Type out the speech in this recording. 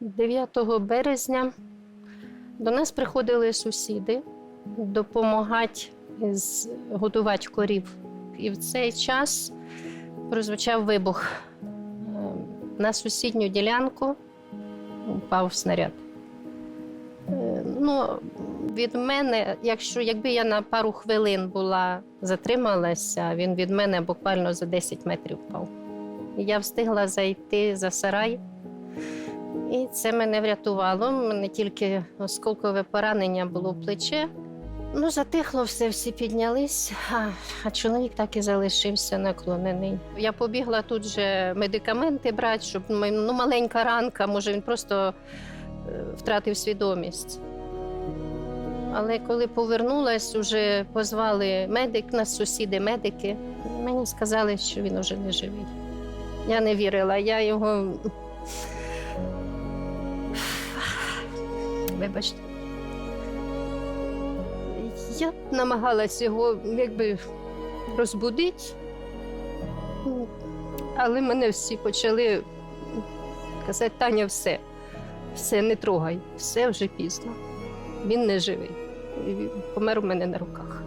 9 березня до нас приходили сусіди допомагати з годувати корів. І в цей час прозвучав вибух. Е, На сусідню ділянку упав снаряд. Е, Ну, від мене, якщо якби я на пару хвилин була затрималася, він від мене буквально за 10 метрів впав. Я встигла зайти за сарай, і це мене врятувало. Мене тільки осколкове поранення було в плече. Ну, затихло все, всі піднялись, а, а чоловік так і залишився наклонений. Я побігла тут же медикаменти брати, щоб ну, маленька ранка, може він просто е, втратив свідомість. Але коли повернулась, уже позвали медик, нас сусіди медики. Мені сказали, що він уже не живий. Я не вірила, я його. Вибачте. Я намагалась його якби розбудити, але мене всі почали казати, Таня, все, все, не трогай, все вже пізно. Він не живий. Помер у мене на руках.